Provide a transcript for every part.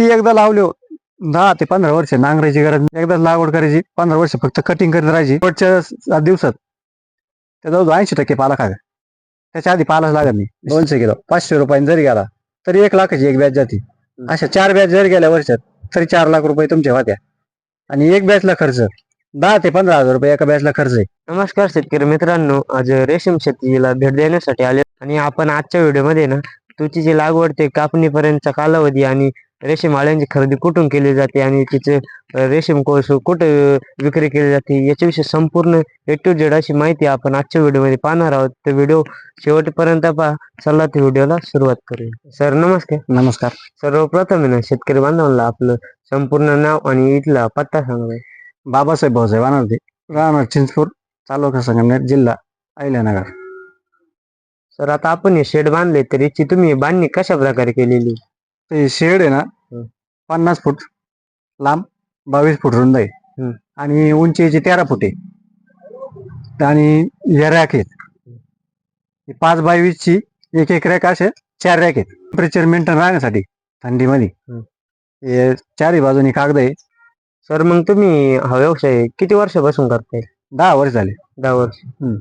ती एकदा लावली हो, दहा ते पंधरा वर्ष नांगरायची गरज एकदा लागवड करायची पंधरा वर्ष फक्त कटिंग करत राहायची. शेवटच्या दिवसात त्याचा जवळ ऐंशी टक्के पाला खागा त्याच्या आधी पालाच लागत नाही. दोनशे किलो पाचशे रुपयांनी जरी गेला तरी एक लाखाची एक बॅच जाते. अशा चार बॅच जरी गेल्या वर्षात तरी चार लाख रुपये तुमच्या होत्या. आणि एक बॅचला खर्च दहा ते पंधरा हजार रुपये एका बॅचला खर्च आहे. नमस्कार शेतकरी मित्रांनो आज रेशीम शेतीला भेट देण्यासाठी आले. आणि आपण आजच्या व्हिडिओमध्ये ना तुतीची लागवड ते कापणीपर्यंतचा कालावधी आणि रेशीम आळ्यांची खरेदी कुठून केली जाते आणि तिचे रेशीम कोर्स कुठे विक्री केली जाते याच्याविषयी संपूर्ण ए टू झेड अशी माहिती आपण आजच्या व्हिडिओमध्ये पाहणार आहोत. तर व्हिडिओ शेवटपर्यंत पहा. चला त्या व्हिडिओला सुरुवात करूया. सर नमस्कार. नमस्कार. सर्वप्रथम ना शेतकरी बांधवांना आपलं संपूर्ण नाव आणि इथला पत्ता सांगा. बाबासाहेब भाऊसाहेब अनारते राहणार चिंचपूर तालुका संगमनेर जिल्हा अहिल्यानगर. सर आता आपण हे शेड बांधले तर याची तुम्ही बांधणी कशा प्रकारे केलेली? ते शेड आहे ना. पन्नास फूट लांब बावीस फूट रुंद आहे. आणि उंचीची तेरा फूट आहे. आणि या रॅक आहेत. ही पाच बाय वीसची एक एक रॅक असे चार रॅक आहेत. टेम्परेचर मेंटेन राहण्यासाठी थंडीमध्ये. हं. हे चारही बाजूनी कागद आहे. सर मग तुम्ही हा व्यवसाय किती वर्षापासून करताय? दहा वर्ष झाले. दहा वर्ष. हम्म.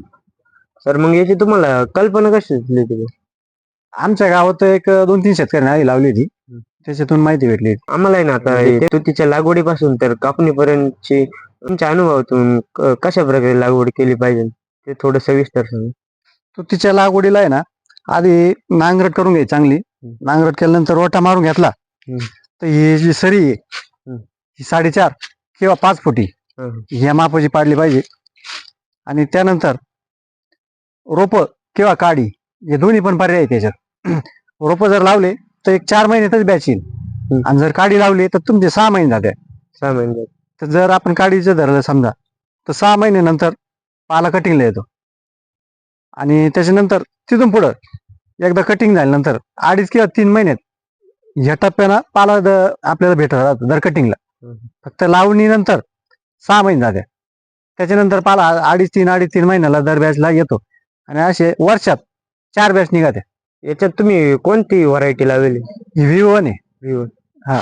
सर मग याची तुम्हाला कल्पना कशी सुचली तुम्ही आमच्या गावात एक दोन तीन शेतकऱ्यांनी आधी लावली होती त्याच्यातून माहिती भेटली. आम्हाला आहे ना आता हे तुतीच्या लागवडीपासून तर कापणीपर्यंतची तुमच्या अनुभवातून क- कशा प्रकारे लागवड केली पाहिजे? ते थोडं सविस्तर सांगा. तो तिच्या लागवडीला आहे ना आधी नांगरट करून घ्यायची चांगली. नांगरट केल्यानंतर रोटा मारून घेतला. हम्म. तर ही जी सरी आहे. ही साडेचार किंवा पाच फुटी हं. ह्या मापाची पाडली पाहिजे. आणि त्यानंतर रोप किंवा काडी हे दोन्ही पण पर्याय आहे त्याच्यात रोप जर लावले तर एक चार महिन्यातच बॅच येईल. आणि जर काडी लावली तर तुमचे सहा महिने जाते सहा महिने तर जर आपण काडीचं धरलं समजा तर सहा महिन्यानंतर पाला कटिंगला येतो. आणि त्याच्यानंतर तिथून पुढं एकदा कटिंग झाल्यानंतर अडीच किंवा तीन महिन्यात ह्या टप्प्यानं पाला द- आपल्याला भेटत राहतो दर कटिंगला. फक्त लावणीनंतर सहा महिने जाते त्याच्यानंतर पाला अडीच तीन अडीच तीन महिन्याला दर बॅचला येतो. आणि असे वर्षात चार बॅच निघाते याच्यात तुम्ही कोणती व्हरायटी लावली ही व्ही वन आहे विवो? हा.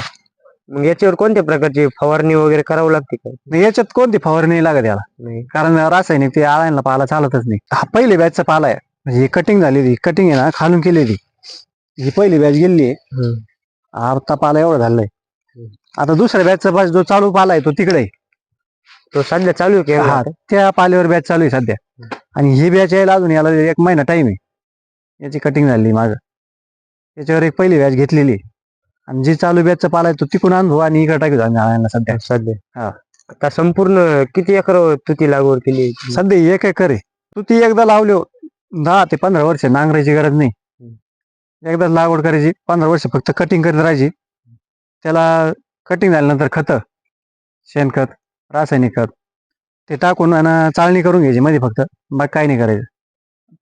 मग याच्यावर कोणत्या प्रकारची फवारणी वगैरे करावं लागते का? याच्यात कोणती फवारणी नाही लागत याला? नाही. कारण रासायनिक ते आळ्यांना पाला चालतच नाही. हा पहिली बॅचचा पाला आहे. म्हणजे ही कटिंग झालेली कटिंग आहे ना खालून केलेली. ही पहिली बॅच गेलेली आहे. हं. आता पाला एवढा झालाय. आता दुसऱ्या बॅचचा बॅच जो चालू पाला आहे तो तिकडे आहे. तो सध्या चालू आहे का हा? त्या पाल्यावर बॅच चालू आहे सध्या. आणि ही बॅच यायला अजून याला एक महिना टाइम आहे. याची कटिंग झाली माझं त्याच्यावर एक पहिली बॅच घेतलेली. आणि जी चालू बॅचचा पाला आहे तो तिकून आणतो आणि इकडे टाकतो आम्ही आळ्यांना सध्या. सध्या. हा. आता संपूर्ण किती एकर तुती लागवड केली? सध्या एक एकर आहे. तू ती एकदा लावली हो, दहा ते पंधरा वर्ष नांगरायची गरज नाही. एकदाच लागवड करायची पंधरा वर्ष फक्त कटिंग करीत राहायची. त्याला कटिंग झाल्यानंतर खत शेणखत रासायनिक खत ते टाकून आणि चाळणी करून घ्यायची मध्ये फक्त. बाकी काही नाही करायचं.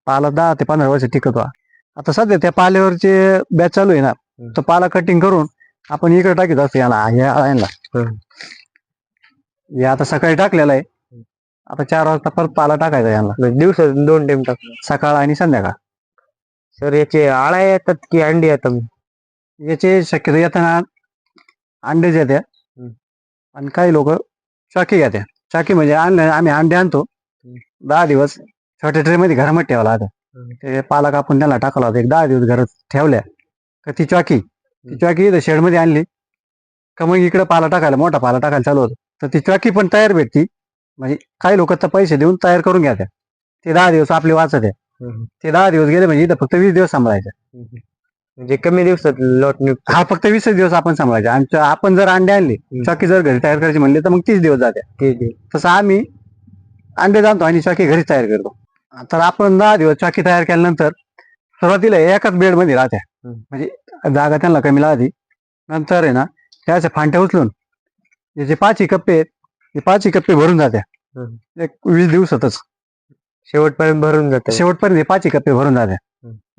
पाला दहा ते पंधरा वर्ष टिकतो हा. आता सध्या त्या पाल्यावरचे बॅच चालू आहे ना तो पाला कटिंग करून आपण इकडे टाकीत असतो याला या आळ्यांना हं. हे आता सकाळी टाकलेला आहे. आता चार वाजता परत पाला टाकायचा यांना म्हणजे दिवसात दोन टाइम टाक. सकाळ आणि संध्याकाळ. सर याचे आळ्या येतात की अंडी येतात? याचे शक्यतो येताना अंडेच येत्या हम्म. आणि काही लोक चाकी घेत्या चाकी म्हणजे आणले आम्ही अंडे आणतो. दहा दिवस छोट्या ट्रे मध्ये घरामध्ये ठेवला आता. ते पाला कापून त्याला टाकला होता एक दहा दिवस घरात ठेवल्या का ती चाकी ती चाकी इथं शेडमध्ये आणली का मग इकडे पाला टाकायला मोठा पाला टाकायला चालू होतं. तर ती चाकी पण तयार भेटती. म्हणजे काही लोक तर पैसे देऊन तयार करून घ्या ते दहा दिवस आपले वाचत आहे. ते दहा दिवस गेले म्हणजे इथं फक्त वीस दिवस सांभाळायचे. म्हणजे कमी दिवसात लॉट हा फक्त वीसच दिवस आपण सांभाळायचे. आणि च- आपण जर अंडे आणले चाकी जर घरी तयार करायची म्हणले तर मग तीस दिवस जाते. तसं आम्ही अंडे जाणतो आणि चाकी घरीच तयार करतो. तर आपण दहा दिवस चाकी तयार केल्यानंतर सुरुवातीला एकाच बेडमध्ये राहत्या. म्हणजे जागा त्यांना कमी लागते नंतर आहे ना त्याचे फांट्या उचलून जे पाचही कप्पे आहेत हे पाचही कप्पे भरून जात्या. एक वीस दिवसातच. शेवटपर्यंत भरून जात. शेवटपर्यंत हे पाचही कप्पे भरून जात्या.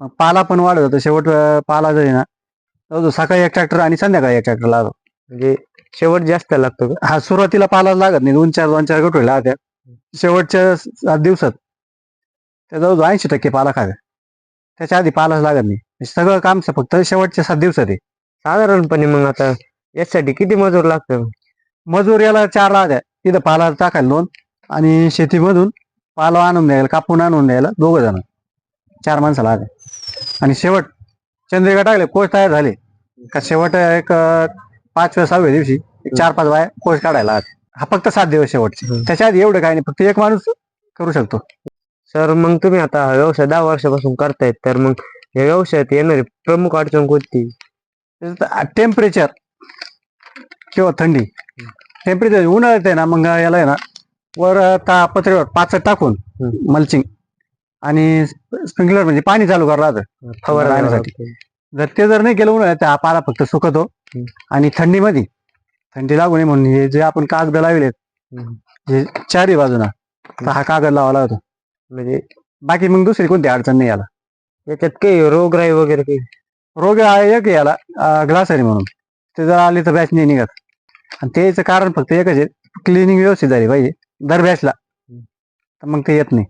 मग पाला पण वाढत होतं. शेवट पाला जो आहे ना जवळजवळ सकाळी एक ट्रॅक्टर आणि संध्याकाळी एक ट्रॅक्टर लागतो म्हणजे शेवट जास्त लागतो हा सुरुवातीला पाला लागत नाही. दोन चार दोन चार गटोळी लागत्या शेवटच्या सात दिवसात. त्या जवळजवळ ऐंशी टक्के पाला खात्या त्याच्या आधी पालाच लागत नाही. हे सगळं काम फक्त शेवटच्या सात दिवसात आहे. साधारणपणे मग आता यासाठी किती मजूर लागतं? मजूर याला चार आहे तिथं पाला टाकायला दोन आणि शेतीमधून पाला आणून द्यायला कापून आणून द्यायला दोघं जण. चार माणसं लाग आणि शेवट चंद्रिका टाकले कोच तयार झाले. का शेवट एक पाचव्या सहाव्या दिवशी एक चार पाच बाया कोच काढायला. हा फक्त सात दिवस शेवटचे. त्याच्या आधी एवढं काही नाही. फक्त एक माणूस करू शकतो. सर मग तुम्ही आता हा व्यवसाय दहा वर्षापासून करतायत तर मग या व्यवसायात येणारी प्रमुख अडचण कोणती टेम्परेचर किंवा थंडी टेम्परेचर उन्हाळ्यात आहे ना मग याला आहे ना वर ता पत्र्यावर पाचट टाकून हम्म. मल्चिंग आणि स्प्रिंकलर म्हणजे पाणी चालू करावं लागतं फवारा. द्यावा जर ते जर नाही केलं उन्हाळ्यात तर हा पाला फक्त सुकतो हम्म. आणि थंडीमध्ये थंडी लागू नये म्हणून हे जे आपण कागद लावलेत हम्म. जे चारही बाजूना तर हा कागद लावा लागतो म्हणजे बाकी मग दुसरी कोणती अडचण नाही याला. याच्यात काही रोगराई वगैरे काही. रोग आहे एक याला ग्लासरी म्हणून. ते जर आले तर बॅच नाही निघत. आणि त्याचं कारण फक्त एकच आहे क्लिनिंग व्यवस्थित झाली पाहिजे दर बॅचला तर मग ते येत नाही.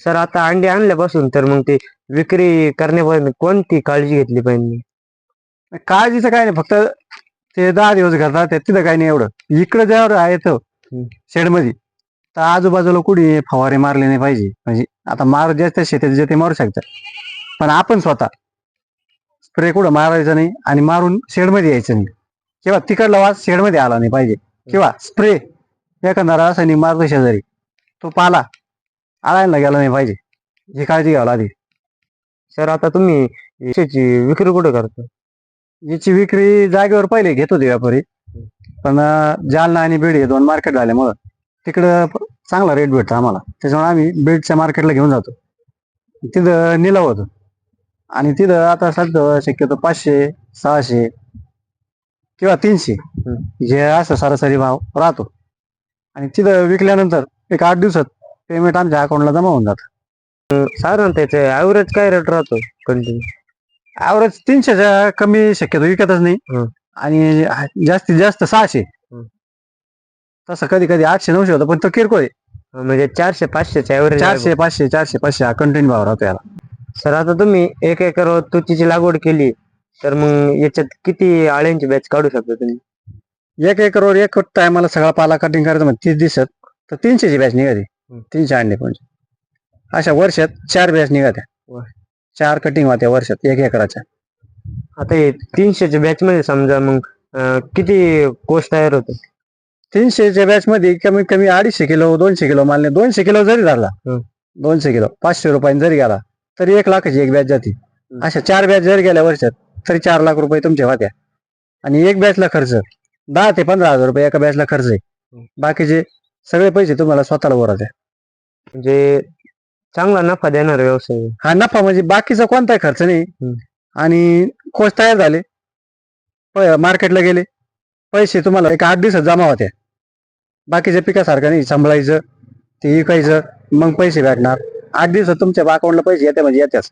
सर आता अंडे आणल्यापासून तर मग ते विक्री करण्यापर्यंत कोणती काळजी घेतली पाहिजे? काळजीचं काय नाही फक्त ते दहा दिवस घालतात ते तिथं काही नाही एवढं. इकडं ज्यावर आहे तो शेडमध्ये तर आजूबाजूला कुठे फवारे मारले नाही पाहिजे. म्हणजे आता मार ज्याच्या शेतात जे ते मारू शकतात. पण आपण स्वतः स्प्रे कुठं मारायचं नाही आणि मारून शेडमध्ये यायचं नाही. किंवा तिकडला वास शेडमध्ये आला नाही पाहिजे. किंवा स्प्रे एखादा रासायनिक मारतो शेजारी. तो पाला आळायला गेला नाही पाहिजे. ही काळजी घ्यावी आधी सर आता तुम्ही याची विक्री कुठे करता? याची विक्री जागेवर पहिले घेत होते व्यापारी. पण जालना आणि बीड हे दोन मार्केट झाल्यामुळं तिकडं चांगला रेट भेटतो आम्हाला. त्याच्यामुळे आम्ही बीडच्या मार्केटला घेऊन जातो. तिथं निलाव होतो. आणि तिथं आता सध्या शक्यतो पाचशे सहाशे किंवा तीनशे जे असं सरासरी भाव राहतो. आणि तिथं विकल्यानंतर एक आठ दिवसात पेमेंट आमच्या अकाउंटला जमा होऊन जातं. साधारण त्याचे ऍव्हरेज काय रेट राहतो कंटिन्यू ऍव्हरेज तीनशेच्या कमी शक्यतो विकतच नाही. आणि जास्तीत जास्त सहाशे. तसं कधी कधी आठशे नऊशे होतं पण तो किरकोळ आहे. म्हणजे चारशे पाचशेचे ऍव्हरेज चारशे पाचशे चारशे पाचशे हा कंटिन्यू भाव राहतो याला. सर आता तुम्ही एक एकर तुतीची लागवड केली तर मग याच्यात किती आळ्यांची बॅच काढू शकता तुम्ही? एक एकरवर एक टायमाला सगळा पाला कटिंग करायचं म्हणजे तीस दिवसात तर तीनशेची बॅच निघाली. तीनशे अंडे पण अशा वर्षात चार बॅच निघात्या वा. चार कटिंग होत्या वर्षात एक एकराच्या. आता हे तीनशेच्या बॅच मध्ये समजा मग अं, किती कोष तयार होतो? तीनशेच्या बॅच मध्ये कमीत कमी अडीचशे किलो दोनशे किलो माल नाही दोनशे किलो जरी हं. दोनशे किलो पाचशे रुपयांनी जरी गेला तरी एक लाखाची एक बॅच जाते. अशा चार बॅच जरी गेल्या वर्षात तरी चार लाख रुपये तुमच्या होत्या आणि एक बॅचला खर्च दहा ते पंधरा हजार रुपये एका बॅचला खर्च आहे. बाकीचे सगळे पैसे तुम्हाला स्वतःला बोरायचे म्हणजे चांगला नफा देणारा व्यवसाय. हा नफा म्हणजे बाकीचा कोणताही खर्च नाही. आणि कोच तयार झाले मार्केटला गेले पैसे तुम्हाला एक आठ दिवसात जमा होत्या बाकीच्या पिकासारखं नाही. सांभाळायचं ते विकायचं मग पैसे भेटणार. आठ दिवसात तुमच्या अकाउंटला पैसे येते म्हणजे येत्याच.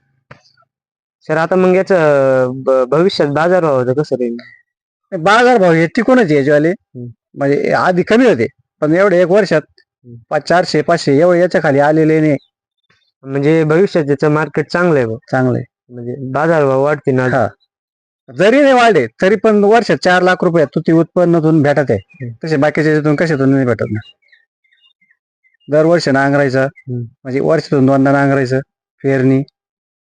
सर आता मग याचं भविष्यात बाजार भाव कसं राहील? बाजार भाव हे टिकूनच यायचे म्हणजे आधी कमी होते पण एवढे एक वर्षात. पाच चारशे पाचशे एवढे याच्या खाली आलेले नाही. म्हणजे भविष्यात त्याचं मार्केट चांगलं आहे. चांगले म्हणजे बाजार भाव वाढते ना? हा. जरी नाही वाढले तरी पण वर्षात चार लाख रुपये तुती उत्पन्नातून भेटत. आहे. तसे बाकीच्या याच्यातून कशातून नाही भेटत ना. दरवर्षी नांगरायचं. म्हणजे वर्षातून दोनदा नांगरायचं फेरणी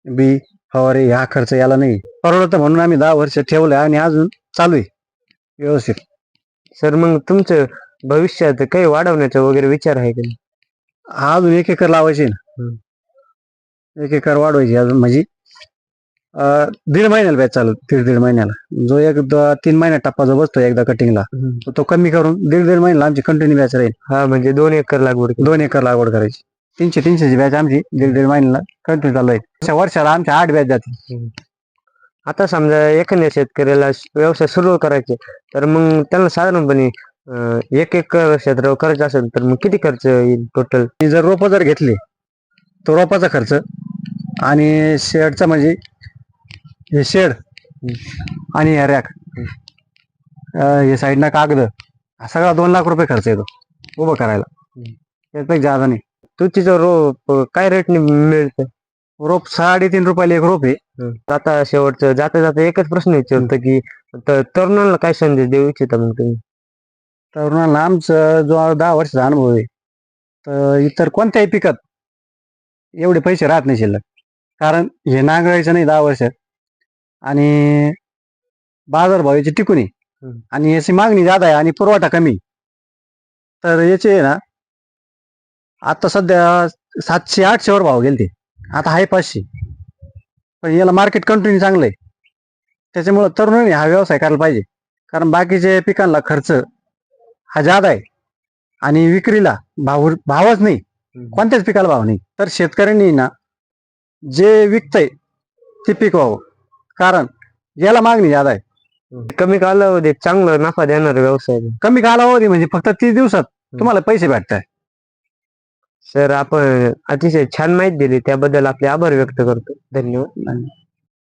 बी फवारे हा खर्च याला नाही. परवडतं म्हणून आम्ही दहा वर्ष ठेवलंय आणि अजून चालू आहे व्यवस्थित. सर मग तुमचं भविष्यात काही वाढवण्याचा वगैरे विचार आहे का? अजून एक एकर लावायची ना. एक एकर वाढवायची अजून म्हणजे दीड महिन्याला बॅच चालू दीड दीड महिन्याला. जो एक तीन महिन्यात टप्पा जो बसतो एकदा कटिंगला तो कमी करून दीड दीड महिन्याला आमची कंटिन्यू बॅच राहील. हा म्हणजे दोन एकर लागवड. दोन एकर लागवड करायची. तीनशे तीनशेची बॅच आमची दीड दीड महिन्याला कंटिन्यू चालू आहे वर्षाला आमच्या आठ बॅच जाते आता समजा एखाद्या शेतकऱ्याला व्यवसाय सुरू करायचे तर मग त्यांना साधारणपणे एक एकर क्षेत्र करायचं असेल तर मग किती खर्च येईल टोटल जर रोपं जर घेतली तो रोपाचा खर्च आणि शेडचा म्हणजे हे शेड. आणि हे रॅक. हे साईडना कागद. हा सगळा दोन लाख रुपये खर्च येतो उभं करायला. त्यापेक्षा जादा नाही. तुतीचं रोप काय रेटने मिळतं? रोप साडेतीन रुपयाला एक रोप आहे. आता शेवटचं जाता जाता एकच प्रश्न विचारतो की त- तरुणांना काय संदेश देऊ इच्छिता मग तुम्ही? तरुणांना आमचं जो दहा वर्षाचा अनुभव आहे. तर इतर कोणत्याही पिकात एवढे पैसे राहत नाही शिल्लक. कारण हे नांगरायचं नाही दहा वर्षात. आणि बाजारभावाची टिकून आहे. हम्म. आणि याची मागणी जादा आहे आणि पुरवठा कमी तर याचे आहे ना आता सध्या सातशे आठशे वर भाव गेले ते आता आहे पाचशे. पण याला मार्केट कंटिन्यू चांगलं आहे त्याच्यामुळं तरुणांनी हा व्यवसाय करायला पाहिजे. कारण बाकीचे पिकांना खर्च हा जादा आहे. आणि विक्रीला भाव भावच नाही. कोणत्याच पिकाला भाव नाही. तर शेतकऱ्यांनी ना जे विकतंय ते पिकवावं कारण याला मागणी जादा आहे. कमी कालावधीत चांगला नफा देणारा व्यवसाय. कमी कालावधी म्हणजे फक्त तीस दिवसात तुम्हाला पैसे भेटताय. सर आपण अतिशय छान माहिती दिली. त्याबद्दल आपले आभार व्यक्त करतो. धन्यवाद.